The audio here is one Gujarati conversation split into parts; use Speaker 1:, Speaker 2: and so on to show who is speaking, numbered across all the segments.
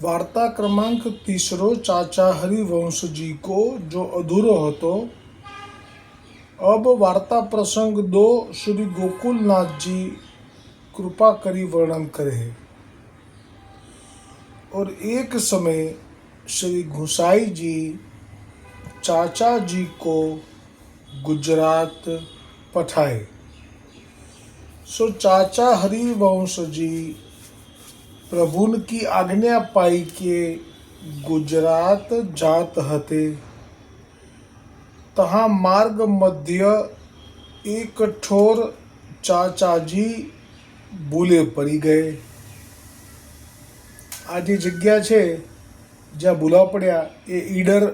Speaker 1: વાર્તા ક્રમાંક તીસરો ચાચા હરિવંશ જી કો જો અધૂરો હતો अब वार्ता प्रसंग दो श्री गोकुलनाथ जी कृपा करी वर्णन करे हैं और एक समय श्री घुसाई जी चाचा जी को गुजरात पठाए सो चाचा हरिवंश जी પ્રભુન કી આજ્ઞા પાઈ કે ગુજરાત જાત હતે. તહા માર્ગ મધ્ય એક ઠોર ચાચાજી ભૂલે પડી ગયે. આ જે જગ્યા છે, જ્યાં ભૂલા પડ્યા, એ ઈડર,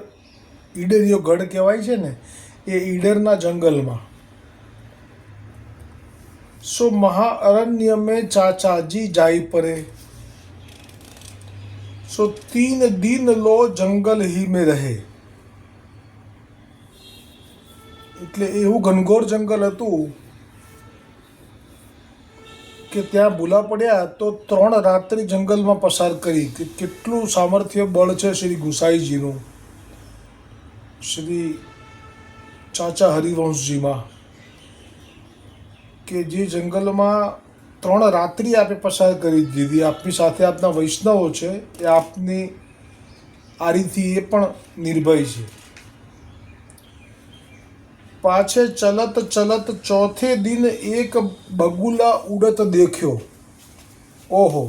Speaker 1: ઈડરિયો ગઢ કહેવાય છે ને, એ ઈડરના જંગલમાં. સો મહાઅરણ્ય મેં ચાચાજી જાય પડે सो तीन दिन लो જંગલ હી में રહે એટલે એવું ઘનઘોર જંગલ હતું કે ત્યાં ભૂલા પડ્યા તો ત્રણ રાત્રિ જંગલમાં પસાર કરી કે કેટલું સામર્થ્ય બળ છે શ્રી ગુસાઈજીનું શ્રી ચાચા હરિવંશજીમાં કે જે જંગલમાં ત્રણ રાત્રિ આપે પસાર કરી દીધી. આપની સાથે આપના વૈષ્ણવો છે, એ આપની આરીથી એ પણ નિર્ભય છે. પાછે ચલત ચલત ચોથે દિન એક બગુલા ઉડત દેખ્યો. ઓહો,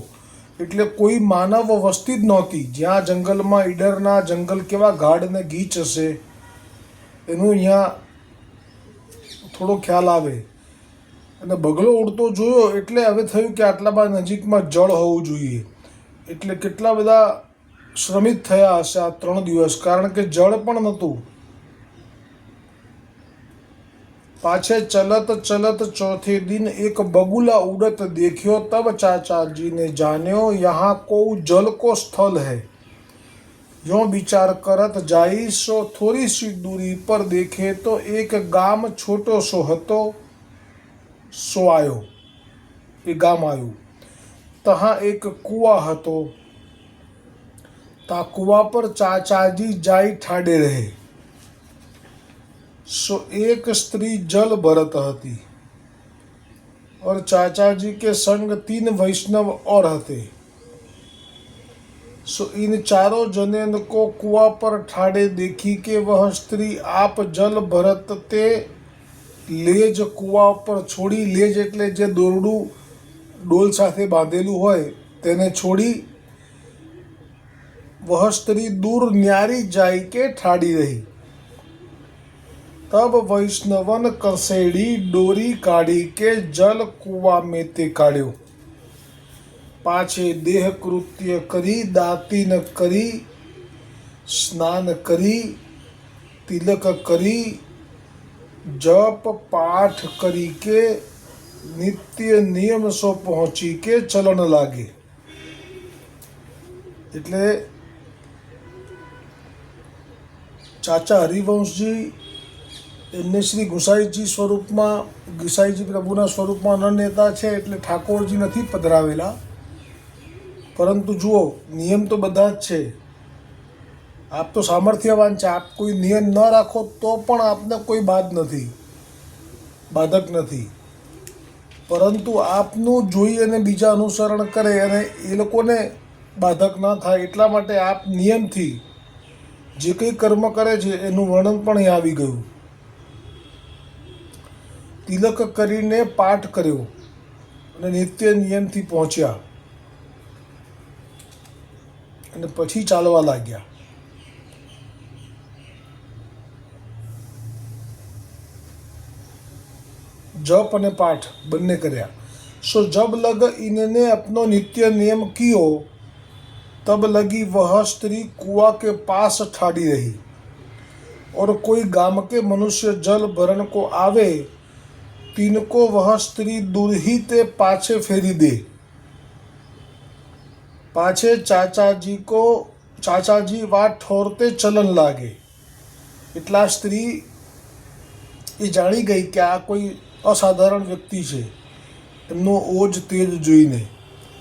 Speaker 1: એટલે કોઈ માનવ વસ્તી જ નહોતી. જ્યાં જંગલમાં ઈડરના જંગલ કેવા ગાઢ ને ગીચ હશે, એનું અહીંયા થોડો ખ્યાલ આવે. અને બગલો ઉડતો જોયો એટલે હવે થયું કે આટલા બધા નજીકમાં જળ હોવું જોઈએ. એટલે કેટલા બધા શ્રમિત થયા હશે આ ત્રણ દિવસ. કારણ કે જળ પણ નહોતું. પાછે ચલત ચલત ચોથે દિન એક બગુલા ઉડત દેખ્યો તબ ચાચાજીને જાણ્યો યહાં કોઉ જલ કો સ્થળ હૈ. यो વિચાર કરત જાઈશો થોડી સી દૂરી પર દેખે તો એક ગામ गाम छोटो सो સો આવ્યો એ ગામ આવ્યું તહા એક કૂવા હતો તા કૂવા પર ચાચાજી जाई ठाडे रहे सो एक स्त्री जल भरत हती और चाचा जी के संग तीन वैष्णव और हते सो इन चारों जनेन को कुआ पर ठाड़े देखी કે વહ સ્ત્રી આપ જલ ભરત તે લેજ કૂવા પર છોડી, લેજ એટલે જે દોરડું ડોલ સાથે બાંધેલું હોય તેને છોડી વહસ્તરી દૂર ન્યારી જાય કે ઠાડી રહી. તબ વૈષ્ણવન કસેડી ડોરી કાઢી કે જલ કૂવા મેં તે કાઢ્યો. પાછે દેહ કૃત્ય કરી, દાતીન કરી, સ્નાન કરી, તિલક કરી જપ પાઠ કરી કે નિત્ય નિયમ સો પહોંચી કે ચલણ લાગે. એટલે ચાચા હરિવંશજી એમને શ્રી ગુસાઈજી સ્વરૂપમાં, ગુસાઈજી પ્રભુના સ્વરૂપમાં ન નેતા છે એટલે ઠાકોરજી નથી પધરાવેલા. પરંતુ જુઓ, નિયમ તો બધા જ છે. આપ તો સામર્થ્યવાન છે. આપ કોઈ નિયમ ન રાખો તો પણ આપને કોઈ બાદ નથી. બાધક નથી. પરંતુ આપનું જોઈ અને બીજા અનુસરણ કરે અને એ લોકોને બાધક ન થાય એટલા માટે આપ નિયમથી જે કંઈ કર્મ કરે છે એનું વર્ણન પણ અહીં આવી ગયું. તિલક કરીને પાઠ કર્યો અને નિત્ય નિયમથી પહોંચ્યા. અને પછી ચાલવા લાગ્યા. જપ અને પાઠ બંને કર્યા સો જબ લગ ઇનને અપનો નિત્ય નિયમ કિયો तब लगी वह स्त्री कुआ के पास ठाड़ी रही और कोई गांव के मनुष्य जल भरण को आवे तिनको वह स्त्री दूर ही ते पाछे फेरी दे पाछे ચાચાજી કો ચાચાજી વાત ઠોરતે ચલન લાગે એટલા સ્ત્રી એ જાણી ગઈ કે આ કોઈ અસાધારણ વ્યક્તિ છે એમનો ઓજ તેજ જોઈને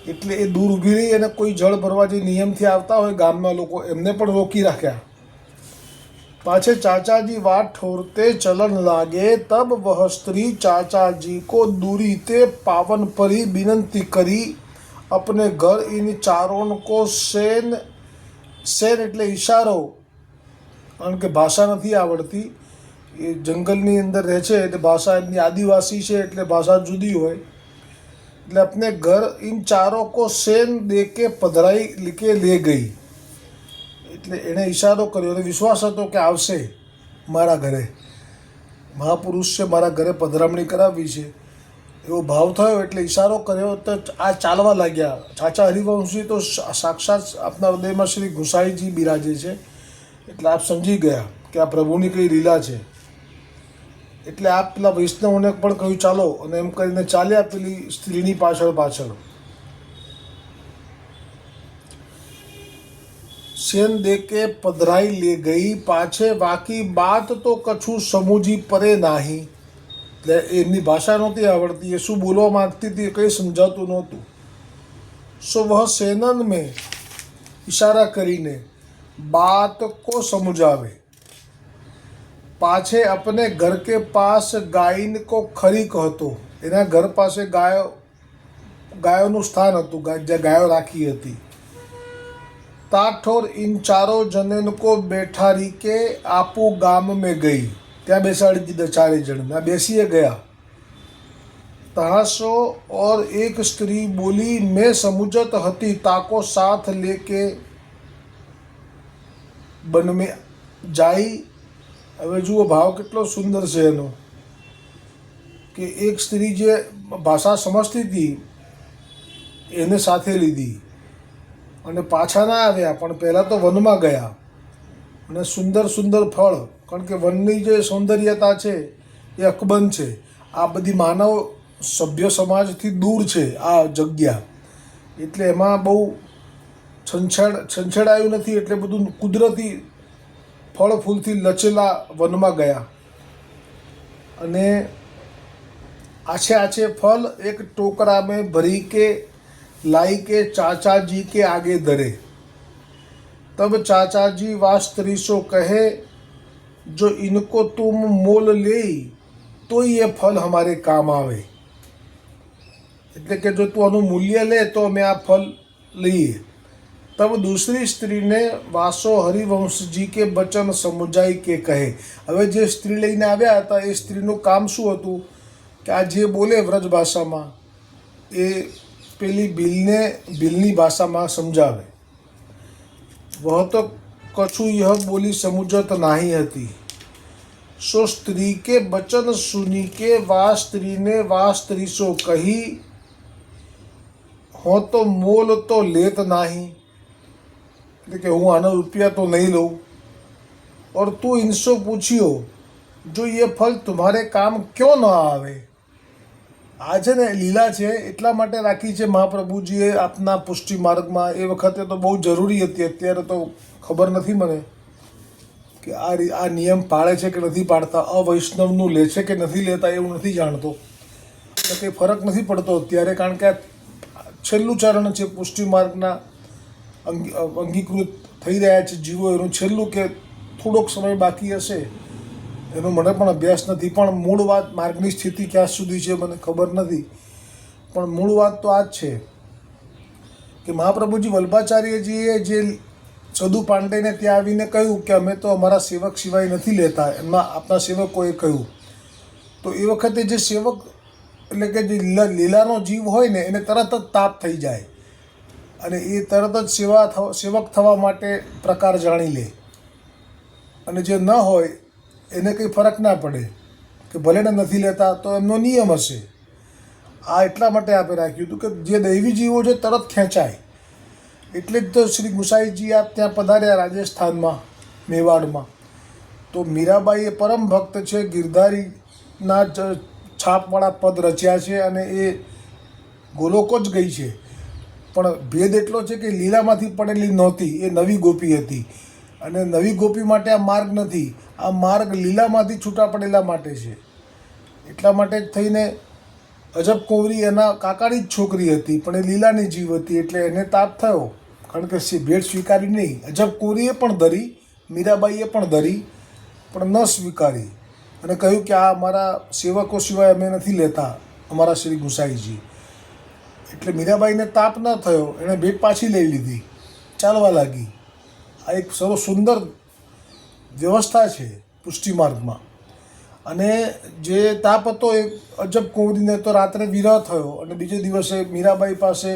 Speaker 1: એટલે એ દૂર ઊભી રહી અને કોઈ જળ ભરવા જે નિયમથી આવતા હોય ગામના લોકો એમને પણ રોકી રાખ્યા પાછે ચાચાજી વાત ઠોરતે ચલન લાગે તબ વહ સ્ત્રી ચાચાજી કો दूरी ते पावन परी विनंती करी अपने घर इन चारों को सेन સેન એટલે ઈશારો કારણ કે ભાષા નથી આવડતી એ જંગલની અંદર રહે છે, એટલે ભાષા એમની આદિવાસી છે, એટલે ભાષા જુદી હોય. એટલે આપને ઘર ઇન ચારો કો સેન દે કે પધરાઈ લીકે લે ગઈ. એટલે એણે ઈશારો કર્યો અને વિશ્વાસ હતો કે આવશે મારા ઘરે. મહાપુરુષ છે, મારા ઘરે પધરામણી કરાવી છે. એવો ભાવ થયો એટલે ઈશારો કર્યો તો આ ચાલવા લાગ્યા. ચાચા હરિવંશજી તો સાક્ષાત આપના હૃદયમાં શ્રી ગુસાઈજી બિરાજે છે. એટલે આપ સમજી ગયા કે આ પ્રભુની કઈ લીલા છે. એટલે આપ પેલા વૈષ્ણવને પણ કહ્યું, ચાલો. અને એમ કરીને ચાલ્યા પેલી સ્ત્રીની પાછળ પાછળ. સેન દે કે પધરાઈ લે ગઈ, પાછે બાકી બાત તો કછું સમૂજી પરે નાહી. એટલે એમની ભાષા નહોતી આવડતી, એ શું બોલવા માંગતી હતી એ કંઈ સમજાતું નહોતું. સો વહ સેનન મેં ઈશારા કરીને, બાત કો સમજાવે. પાછે अपने घर के पास ગાયન કો ખરીક હતો એના ઘર પાસે ગાયો ગાયોનું સ્થાન હતું ગા- જ્યાં ગાયો રાખી હતી તાઠોર ઇન ચારો જનેન કો બેઠારી કે આપુ ગામ મેં ગઈ ત્યાં બેસાડી દીધા ચારે જણ ના બેસીએ ગયા તહાસો और एक स्त्री बोली मैं समुझत હતી તાકો સાથ લેકે બન में જાઈ હવે જુઓ, ભાવ કેટલો સુંદર છે એનો. કે એક સ્ત્રી જે ભાષા સમજતી હતી, એને સાથે લીધી. અને પાછા ના આવ્યા, પણ પહેલાં તો વનમાં ગયા. અને સુંદર સુંદર ફળ, કારણ કે વનની જે સૌંદર્યતા છે, એ અકબંધ છે. આ બધી માનવ સભ્ય સમાજથી દૂર છે આ જગ્યા. એટલે એમાં બહુ છંછેડ, છંછેડાયું નથી, એટલે બધું કુદરતી ફળ ફૂલથી લચેલા વનમાં ગયા અને આછે આછે ફલ એક ટોકરા में भरी के लाई के चाचा जी के आगे धरे तब चाचा जी वास्त्रीसो कहे जो इनको तुम मोल ले तो ये फल हमारे काम આવે એટલે કે જો તું આનું મૂલ્ય લે તો અમે આ ફલ લઈએ तब दूसरी स्त्री ने वासो हरिवंश जी के बचन સમજાઈ કે કહે હવે જે સ્ત્રી લઈને આવ્યા હતા એ સ્ત્રીનું કામ શું હતું કે આ જે બોલે વ્રજ ભાષામાં એ પેલી બિલને બિલની ભાષામાં સમજાવે વહ તો કછું यह બોલી સમુજત નાહી હતી સો સ્ત્રી કે બચન સુની કે વા સ્ત્રીને વા સ્ત્રી સો કહી હો તો મોલ તો લેત નાહી એટલે કે હું આના રૂપિયા તો નહીં લઉં और तू इनसे पूछियो जो ये फल तुम्हारे काम क्यों न આવે આ છે ને લીલા છે એટલા માટે રાખી છે મહાપ્રભુજીએ આપના પુષ્ટિ માર્ગમાં એ વખતે તો બહુ જરૂરી હતી અત્યારે તો ખબર નથી મને કે આ રી- આ નિયમ પાળે છે કે નથી પાડતા અવૈષ્ણવનું લે છે કે નથી લેતા એવું નથી જાણતો એટલે કંઈ ફરક નથી પડતો અત્યારે કારણ કે આ છેલ્લું ચરણ છે પુષ્ટિ માર્ગના અંગી અંગીકૃત થઈ રહ્યા છે જીવો. એનું છેલ્લું કે થોડોક સમય બાકી હશે, એનો મને પણ અભ્યાસ નથી. પણ મૂળ વાત માર્ગની સ્થિતિ ક્યાં સુધી છે મને ખબર નથી. પણ મૂળ વાત તો આ જ છે કે મહાપ્રભુજી વલ્ભાચાર્યજીએ જે સદુ પાંડેને ત્યાં આવીને કહ્યું કે અમે તો અમારા સેવક સિવાય નથી લેતા, એમાં આપણા સેવકોએ કહ્યું. તો એ વખતે જે સેવક, એટલે કે જે લીલા લીલાનો જીવ હોય ને, એને તરત જ તાપ થઈ જાય. અને એ તરત જ સેવા સેવક થવા માટે પ્રકાર જાણી લે. અને જે ન હોય, એને કંઈ ફરક ના પડે. કે ભલે ને નથી લેતા, તો એમનો નિયમ હશે. આ એટલા માટે આપે રાખ્યું હતું કે જે દૈવી જીવો છે, તરત ખેંચાય. એટલે જ તો શ્રી ગુસાઈજી આપ ત્યાં પધાર્યા રાજસ્થાનમાં, મેવાડમાં. તો મીરાબાઈ એ પરમ ભક્ત છે, ગિરધારીના છાપવાળા પદ રચ્યા છે અને એ ગોલોકો જ ગઈ છે. પણ ભેદ એટલો છે કે લીલામાંથી પડેલી નહોતી, એ નવી ગોપી હતી. અને નવી ગોપી માટે આ માર્ગ નથી, આ માર્ગ લીલામાંથી છૂટા પડેલા માટે છે. એટલા માટે જ થઈને અજબ કુંવરી એના કાકાની જ છોકરી હતી, પણ એ લીલાની જીવ હતી, એટલે એને તાપ થયો. કારણ કે ભેટ સ્વીકારી નહીં. અજબ કુંવરીએ પણ ધરી, મીરાબાઈએ પણ ધરી, પણ ન સ્વીકારી. અને કહ્યું કે આ અમારા સેવકો સિવાય અમે નથી લેતા, અમારા શ્રી ગુસાઈજી. એટલે મીરાબાઈને તાપ ન થયો, એણે ભેટ પાછી લઈ લીધી. ચાલવા લાગી. આ એક સર્વ સુંદર વ્યવસ્થા છે પુષ્ટિ માર્ગમાં અને જે તાપ હતો એ અજબ કુંવરીને તો રાત્રે વિરહ થયો અને બીજે દિવસે મીરાબાઈ પાસે,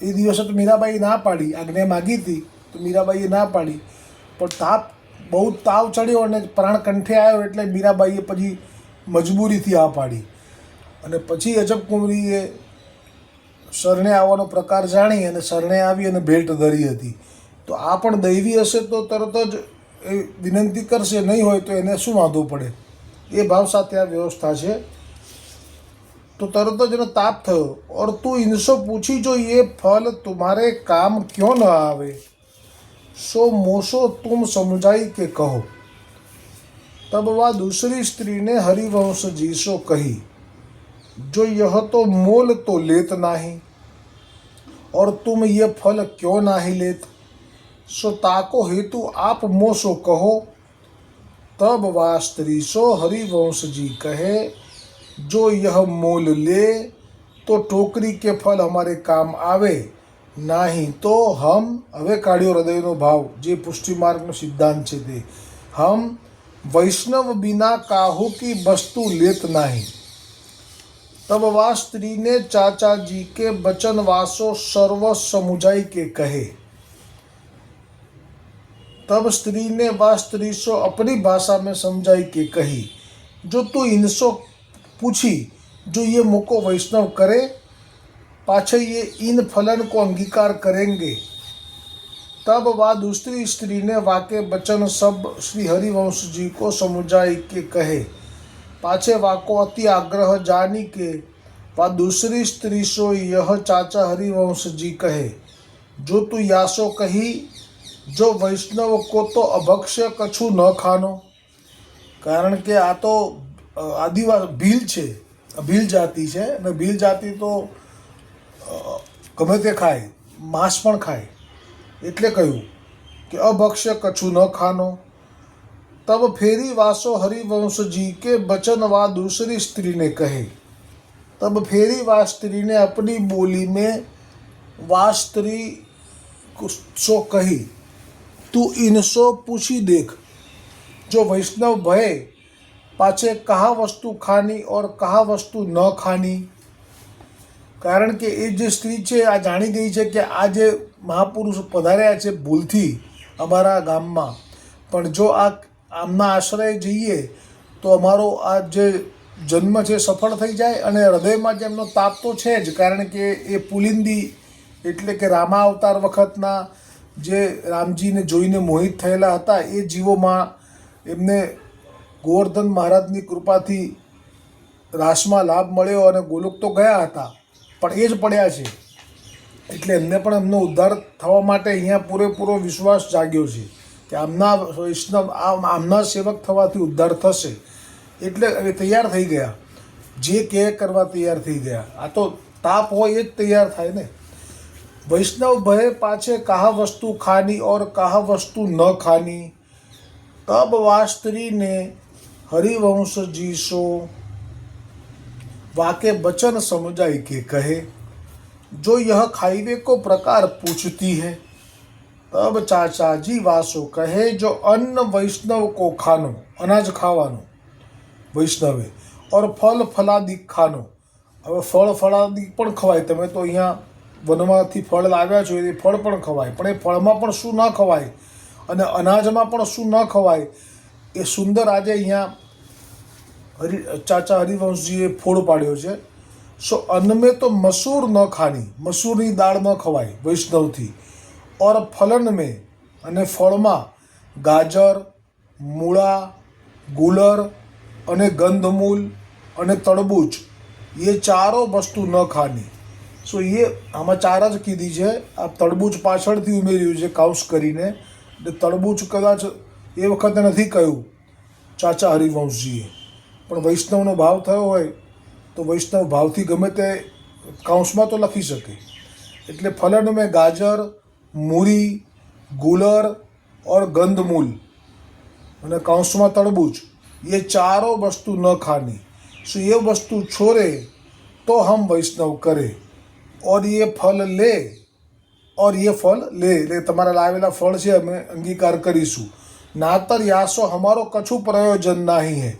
Speaker 1: એ દિવસે તો મીરાબાઈ ના પાડી, આજ્ઞા માગી હતી તો મીરાબાઈએ ના પાડી. પણ તાપ બહુ તાવ ચડ્યો અને પ્રાણ કંઠે આવ્યો એટલે મીરાબાઈએ પછી મજબૂરીથી આ પાડી. અને પછી અજબ કુંવરીએ શરણે આવવાનો પ્રકાર જાણી અને શરણે આવી અને ભેટ ધરી હતી. તો આ પણ દૈવી હશે તો તરત જ એ વિનંતી કરશે, નહીં હોય તો એને શું વાંધો પડે? એ ભાવ સાથે આ વ્યવસ્થા છે. તો તરત જ એનો તાપ થયો. ઓર તું ઇનસો પૂછી જો એ ફલ તુમારે કામ ક્યો ન આવે? સો મોસો તુમ સમજાઈ કે કહો? તબ વા દૂસરી સ્ત્રીને હરિવંશ જીસો કહી. जो यह तो मोल तो लेत नाही और तुम ये फल क्यों नाही लेत सो ताको हेतु आप मोसो कहो तब वह स्त्री सो हरिवंश जी कहे जो यह मोल ले तो टोकरी के फल हमारे काम આવે નહીં તો હમ હવે કાઢ્યો હૃદયનો ભાવ જે પુષ્ટિ માર્ગનો સિદ્ધાંત છે તે હમ વૈષ્ણવ બિના કાહુ કી વસ્તુ લેત નહીં तब वह स्त्री ने चाचा जी के बचन वासो सर्व समुझाई के कहे तब स्त्री ने वह स्त्री सो अपनी भाषा में समझाई के कही जो तू इनसो पूछी जो ये मुको वैष्णव करे पाछे ये इन फलन को अंगीकार करेंगे तब वह दूसरी स्त्री ने वाके बचन सब श्री हरिवंश जी को समुझाई के कहे पाछे वाको अति आग्रह जानी के वा दूसरी स्त्री सो यह चाचा हरिवंश जी कहे जो तू यासो कही જો વૈષ્ણવ કો તો અભક્ષ્ય કછું ન ખાનો કારણ કે આ તો અ, આદિવાસ ભીલ છે ભીલ જાતિ છે અને ભીલ જાતિ તો અ, ગમે તે ખાય માંસ પણ ખાય એટલે કહ્યું કે અભક્ષ્ય કછું ન ખાનો तब फेरी वासो हरिवंश जी के बचन वा दूसरी स्त्री ने कहे तब फेरी वा स्त्री ने अपनी बोली में वा स्त्री सो कही तू इनसो पूछी देख जो वैष्णव भय पाछे कहा वस्तु खानी और कहा वस्तु ન ખાની કારણ કે એ જે સ્ત્રી છે આ જાણી ગઈ છે કે આ જે મહાપુરુષ પધાર્યા છે ભૂલથી અમારા ગામમાં પણ જો આ આમના આશ્રય જઈએ, તો અમારો આ જે જન્મ છે સફળ થઈ જાય અને હૃદયમાં જે એમનો તાપ તો છે જ, કારણ કે એ પુલિંદી એટલે કે રામા અવતાર વખતના જે રામજીને જોઈને મોહિત થયેલા હતા, એ જીવોમાં એમને ગોવર્ધન મહારાજની કૃપાથી રાસમાં લાભ મળ્યો અને ગોલોક તો ગયા હતા, પણ એ જ પડ્યા છે. એટલે એમને પણ એમનો ઉદ્ધાર થવા માટે અહીંયા પૂરેપૂરો વિશ્વાસ જાગ્યો છે. કે આમના વૈષ્ણવ આમ આમના સેવક થવાથી ઉદ્ધાર થશે એટલે એ તૈયાર થઈ ગયા જે કે કરવા તૈયાર થઈ ગયા આ તો તાપ હોય એ જ તૈયાર થાય ને વૈષ્ણવ ભય પાછે કાહ વસ્તુ ખાની और કાહ વસ્તુ ન ખાની तब वह स्त्री ने हरिवंश जी सो वाके बचन समझाई के कहे जो यह खाइवे को प्रकार पूछती है તબ ચાચાજી વાસો કહે જો અન્ન વૈષ્ણવ કો ખાનું અનાજ ખાવાનું, વૈષ્ણવે, ઓર ફલ ફલાદી ખાનું. હવે ફળ ફળાદિક પણ ખવાય. તમે તો અહીંયા વનમાંથી ફળ લાવ્યા છો એ ફળ પણ ખવાય. પણ એ ફળમાં પણ શું ન ખવાય? અને અનાજમાં પણ શું ન ખવાય? એ સુંદર આજે અહીંયા હરિ, ચાચા હરિવંશજીએ ફોડ પાડ્યો છે. સો અન્ન મેં તો મસૂર ન ખાની. મસૂરની દાળ ન ખવાય વૈષ્ણવથી. ઓર ફલન મેં અને ફળમાં ગાજર, મૂળા, ગુલર અને ગંધમૂલ અને તડબૂચ એ ચારો વસ્તુ ન ખાની. સો એ આમાં ચાર જ કીધી છે. આ તરબૂચ પાછળથી ઉમેર્યું છે કાઉસ કરીને. એટલે તડબૂચ કદાચ એ વખતે નથી કહ્યું, ચાચા હરિવંશજીએ. પણ વૈષ્ણવનો ભાવ થયો હોય તો વૈષ્ણવ ભાવથી ગમે તે કાઉસમાં તો લખી શકે. એટલે ફલન મેં ગાજર મૂરી ગુલર और ગંધમૂલ અને કાઉન્સમાં તરબૂચ ये चारों वस्तु न खानी सो ये वस्तु छोड़े तो हम वैष्णव करे और ये फल ले और ये फल લે એટલે તમારા લાવેલા ફળ છે અમે અંગીકાર કરીશું નાતર યાસો અમારો કશું પ્રયોજન નહીં હે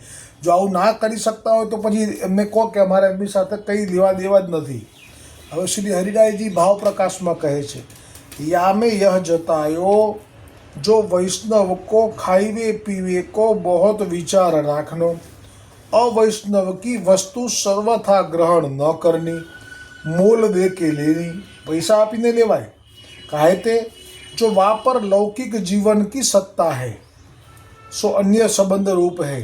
Speaker 1: જો આવું ના કરી શકતા હોય તો પછી એમને કહો કે અમારે એમની સાથે કંઈ લેવા દેવા જ નથી હવે શ્રી હરિરાયજી ભાવ પ્રકાશમાં કહે છે या में यह जतायो, जो वैष्णव को खाइवे, पीवे को बहुत विचार राखनो। अवैष्णव की वस्तु सर्वथा ग्रहण न करनी, मोल दे के लेनी। पैसा आपने लेवाए कहते जो जो वापर लौकिक जीवन की सत्ता है, सो अन्य संबंध रूप है।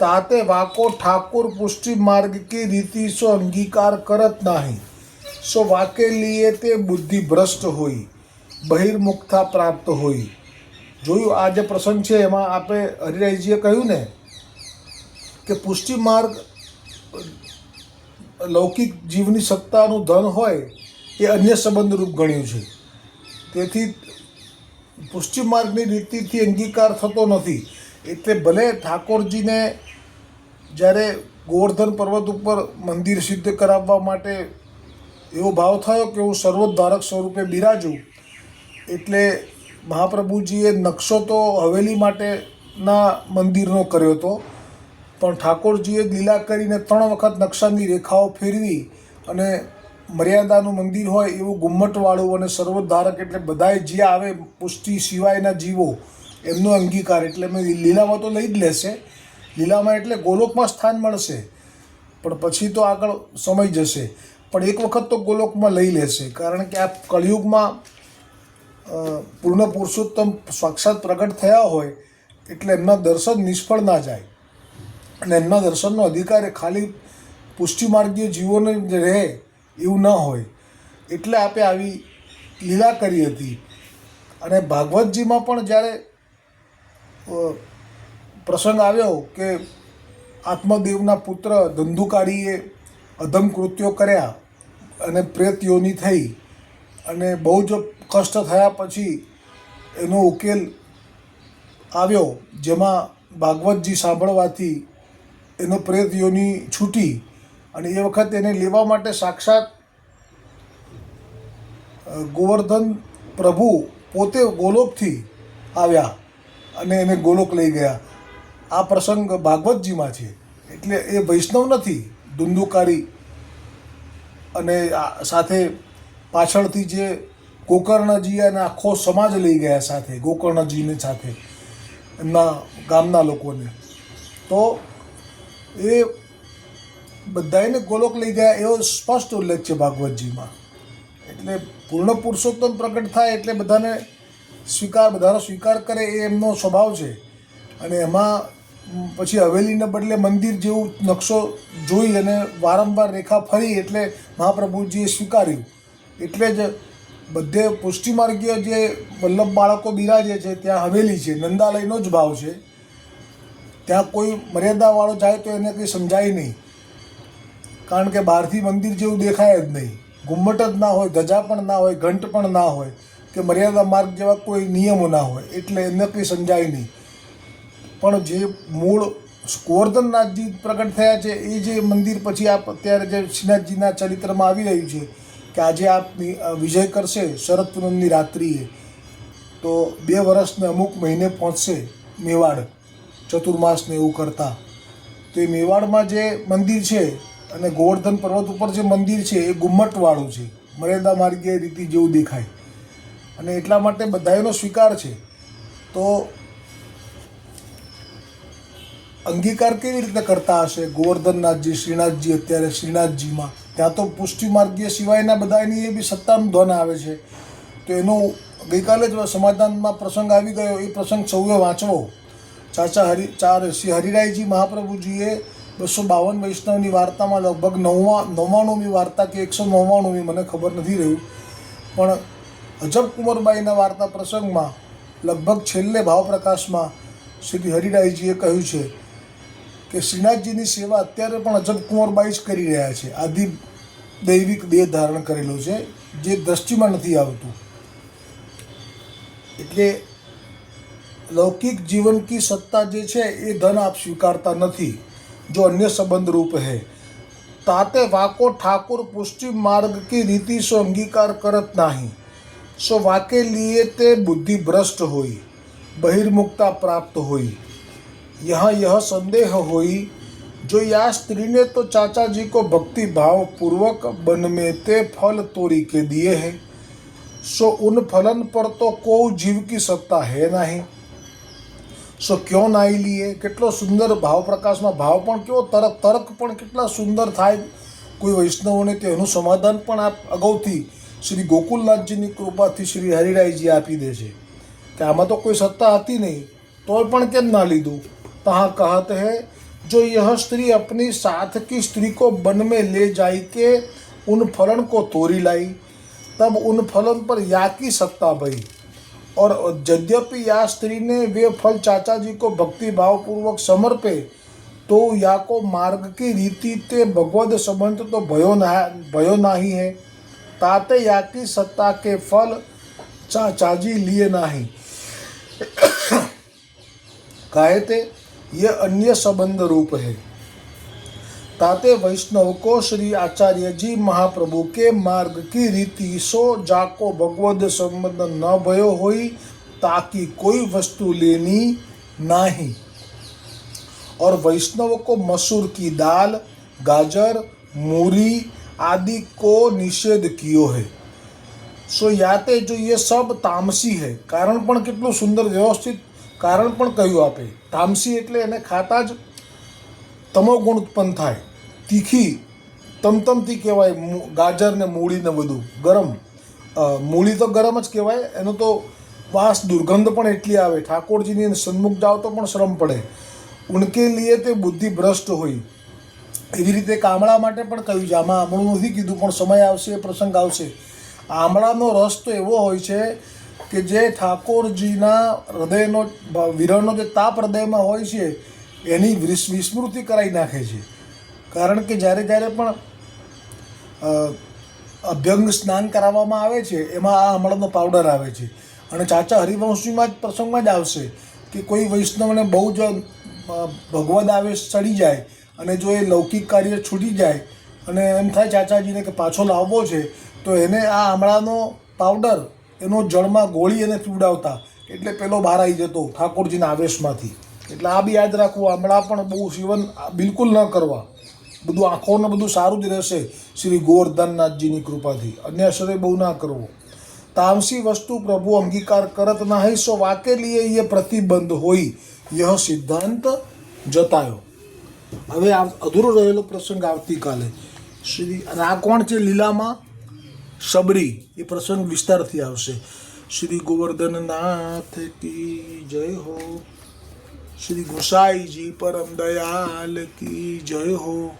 Speaker 1: ताते वाको ठाकुर पुष्टि मार्ग की रीति सो अंगीकार करत नहीं। सो वाके लिए તે બુદ્ધિ ભ્રષ્ટ હોય બહિર્મુખતા પ્રાપ્ત હોય જોયું આ જે પ્રસંગ છે એમાં આપણે હરિરાયજીએ કહ્યું ને કે પુષ્ટિ માર્ગ લૌકિક જીવની સત્તાનું ધન હોય એ અન્ય સંબંધ રૂપ ગણ્યું છે તેથી પુષ્ટિ માર્ગની રીતિથી અંગીકાર થતો નથી એટલે ભલે ઠાકોરજીને જ્યારે ગોવર્ધન પર્વત ઉપર મંદિર સિદ્ધ કરાવવા માટે એવો ભાવ થયો કે હું સર્વોદ્ધારક સ્વરૂપે બિરાજું. એટલે મહાપ્રભુજીએ નકશો તો હવેલી માટેના મંદિરનો કર્યો હતો પણ ઠાકોરજીએ લીલા કરીને ત્રણ વખત નકશાની રેખાઓ ફેરવી અને મર્યાદાનું મંદિર હોય એવું ગુમ્મટવાળું અને સર્વોદ્ધારક એટલે બધાય જે આવે પુષ્ટિ સિવાયના જીવો, એમનો અંગીકાર. એટલે મેં લીલામાં તો લઈ જ લેશે. લીલામાં એટલે ગોલોકમાં સ્થાન મળશે. પણ પછી તો આગળ સમય જશે. પણ એક વખત તો ગોલોકમાં લઈ લેશે કારણ કે આ કળિયુગમાં પૂર્ણ પુરુષોત્તમ સાક્ષાત પ્રગટ થયા હોય, એટલે એમના દર્શન નિષ્ફળ ના જાય. અને એમના દર્શનનો અધિકાર એ ખાલી પુષ્ટિ માર્ગીય જીવોને જ રહે એવું ન હોય. એટલે આપે આવી લીલા કરી હતી. અને ભાગવતજીમાં પણ જ્યારે પ્રસંગ આવ્યો કે આત્મદેવના પુત્ર ધંધુકારીએ અધમ કૃત્યો કર્યા અને પ્રેત થઈ અને બહુ જ કષ્ટ થયા પછી એનો ઉકેલ આવ્યો, જેમાં ભાગવતજી સાંભળવાથી એનો પ્રેત છૂટી અને એ વખત એને લેવા માટે સાક્ષાત ગોવર્ધન પ્રભુ પોતે ગોલોકથી આવ્યા અને એને ગોલોક લઈ ગયા. આ પ્રસંગ ભાગવતજીમાં છે. એટલે એ વૈષ્ણવ નથી, ધુંધુકારી અને સાથે પાછળથી જે ગોકર્ણજી અને આખો સમાજ લઈ ગયા સાથે, ગોકર્ણજીને સાથે, એમના ગામના લોકોને. તો એ બધાને ગોલોક લઈ ગયા, એવો સ્પષ્ટ ઉલ્લેખ છે ભાગવતજીમાં. એટલે પૂર્ણ પુરુષોત્તમ પ્રગટ થાય એટલે બધાને સ્વીકાર, બધાનો સ્વીકાર કરે એ એમનો સ્વભાવ છે. અને એમાં પછી હવેલીને બદલે મંદિર જેવું નકશો જોઈ અને વારંવાર રેખા ફરી એટલે મહાપ્રભુજીએ સ્વીકાર્યું. એટલે જ બધે પુષ્ટિમાર્ગીય જે વલ્લભ બાળકો બિરાજે છે, ત્યાં હવેલી છે, નંદાલયનો જ ભાવ છે. ત્યાં કોઈ મર્યાદાવાળો જાય તો એને કંઈ સમજાય નહીં. કારણ કે બહારથી મંદિર જેવું દેખાય જ નહીં. ઘુમ્મટ જ ના હોય, ધજા પણ ના હોય, ઘંટ પણ ના હોય, કે મર્યાદા માર્ગ જેવા કોઈ નિયમો ના હોય, એટલે એને કંઈ સમજાય નહીં. પણ જે મૂળ ગોવર્ધનનાથજી પ્રગટ થયા છે, એ જે મંદિર પછી આપ અત્યારે જે શ્રીનાથજીના ચરિત્રમાં આવી રહ્યું છે કે આજે આપ વિજય કરશે શરદ પૂનમની રાત્રિએ, તો બે વર્ષને અમુક મહિને પહોંચશે મેવાડ, ચતુર્માસને એવું કરતાં. તો એ મેવાડમાં જે મંદિર છે અને ગોવર્ધન પર્વત ઉપર જે મંદિર છે, એ ગુમ્મટવાળું છે. મર્યાદા માર્ગીય રીતિ જેવું દેખાય. અને એટલા માટે બધાનો સ્વીકાર છે. તો અંગીકાર કેવી રીતે કરતા હશે? ગોવર્ધનનાથજી, શ્રીનાથજી અત્યારે શ્રીનાથજીમાં. ત્યાં તો પુષ્ટિ માર્ગીય સિવાયના બધાની એ બી સત્તાનું ધન આવે છે. તો એનો ગઈકાલે જ સમાધાનમાં પ્રસંગ આવી ગયો. એ પ્રસંગ સૌએ વાંચવો. ચાચા હરિ, ચાર શ્રી હરિરાયજી મહાપ્રભુજીએ બસો બાવન વૈષ્ણવની વાર્તામાં લગભગ નવમા નવ્વાણુંમી વાર્તા કે એકસો નવ્વાણુંમી મને ખબર નથી રહ્યું. પણ અજબ કુંવરબાઈના વાર્તા પ્રસંગમાં લગભગ છેલ્લે ભાવપ્રકાશમાં શ્રી હરિરાયજીએ કહ્યું છે કે શ્રીનાથજીની સેવા અત્યારે પણ અજબ કુંવરબાઈ જ કરી રહ્યા છે. આદિ દૈવિક દેહ ધારણ કરેલો છે, જે દ્રષ્ટિમાં નથી આવતું. એટલે લૌકિક જીવન કી સત્તા જે છે, એ ધન આપ સ્વીકારતા નથી. જો અન્ય સંબંધ રૂપ હે. તાતે વાકો ઠાકોર પુષ્ટિ માર્ગ કી રીતિ સો અંગીકાર કરત નહીં. સો વાકે લીએ તે બુદ્ધિ ભ્રષ્ટ હોય. બહિર્મુખતા પ્રાપ્ત હોય. यह यह संदेह होई जो या स्त्री ने तो चाचा जी को भक्ति भाव पूर्वक बन में ते फल तोड़ी के दिए हैं सो उन फलन पर तो को जीव की सत्ता है नहीं સો ક્યો નાઈ લીએ કેટલો સુંદર ભાવ પ્રકાશમાં ભાવ પણ કેવો તર્ક તર્ક પણ કેટલા સુંદર થાય કોઈ વૈષ્ણવોને તો એનું સમાધાન પણ આપ અગાઉથી શ્રી ગોકુલનાથજીની કૃપાથી શ્રી હરિરાયજી આપી દે છે કે આમાં તો કોઈ સત્તા હતી નહીં તોય પણ કેમ ના લીધું તहाँ कहत है, जो यह स्त्री अपनी साथ की स्त्री को वन में ले जाई के उन फलन को तोड़ी लाई, तब उन फलन पर या की सत्ता भई और यद्यपि या स्त्री ने वे फल चाचा जी को भक्ति भाव पूर्वक समर्पे तो या को मार्ग की रीति ते भगवद संबंध तो भयो ना, भयो नाही है। ताते या की सत्ता के फल चाचा जी लिए नाही। कहे ते ये अन्य संबंध रूप है ताते वैष्णव को श्री आचार्य जी महाप्रभु के मार्ग की रीति सो जाको भगवद संबंध न भयो होई ताकि कोई वस्तु लेनी नाही और वैष्णव को मसूर की दाल गाजर मूरी आदि को निषेध कियो है સો યાતે જો એ સબ તામસી હે કારણ પણ કેટલું સુંદર વ્યવસ્થિત કારણ પણ કહ્યું આપે. તામસી એટલે એને ખાતા જ તમો ગુણ ઉત્પન્ન થાય. તીખી, તમતમતી કહેવાય ગાજર ને મૂળી ને બધું ગરમ મૂળી તો ગરમ જ કહેવાય, એનો તો વાસ, દુર્ગંધ પણ એટલી આવે. ઠાકોરજીની સન્મુખ જાઓ તો પણ શ્રમ પડે. ઉનકે લીએ તે બુદ્ધિ ભ્રષ્ટ હોય. એવી રીતે કામળા માટે પણ કહ્યું છે. આમાં આમળું નથી કીધું, પણ સમય આવશે એ પ્રસંગ આવશે. આમળાનો રસ તો એવો હોય છે કે જે ઠાકોરજીના હૃદયનો, વિરહનો જે તાપ હૃદયમાં હોય છે, એની વિસ- વિસ્મૃતિ કરાવી નાખે છે. કારણ કે જ્યારે જ્યારે પણ અભ્યંગ સ્નાન કરાવવામાં આવે છે, એમાં આ હમણાંનો પાવડર આવે છે. અને ચાચા હરિવંશીમાં જ પ્રસંગમાં જ આવશે કે કોઈ વૈષ્ણવને બહુ જ ભગવદ આવે, ચડી જાય અને જો એ લૌકિક કાર્ય છૂટી જાય અને એમ થાય ચાચાજીને કે પાછો લાવવો છે, તો એને આ આમળાનો પાવડર એનો જળમાં ગોળી એને પીવડાવતા. એટલે પેલો બહાર આવી જતો, ઠાકોરજીના આવેશમાંથી. એટલે આ બી યાદ રાખવું, હમણાં પણ બહુ સેવન બિલકુલ ન કરવા. બધું આંખોને બધું સારું જ રહેશે શ્રી ગોવર્ધનનાથજીની કૃપાથી. અન્ય અસરે બહુ ના કરવો. તામસી વસ્તુ પ્રભુ અંગીકાર કરત નહીં, સો વાકે લીએ એ પ્રતિબંધ હોય. યહ સિદ્ધાંત જતાયો. હવે આ અધૂરો રહેલો પ્રસંગ આવતીકાલે. શ્રી અને આ કોણ છે લીલામાં? શબરી એ પ્રસંગ વિસ્તારથી આવશે. શ્રી ગોવર્ધનનાથ કી જય હો. શ્રી ગોસાઈજી પરમ દયાલ કી જય હો.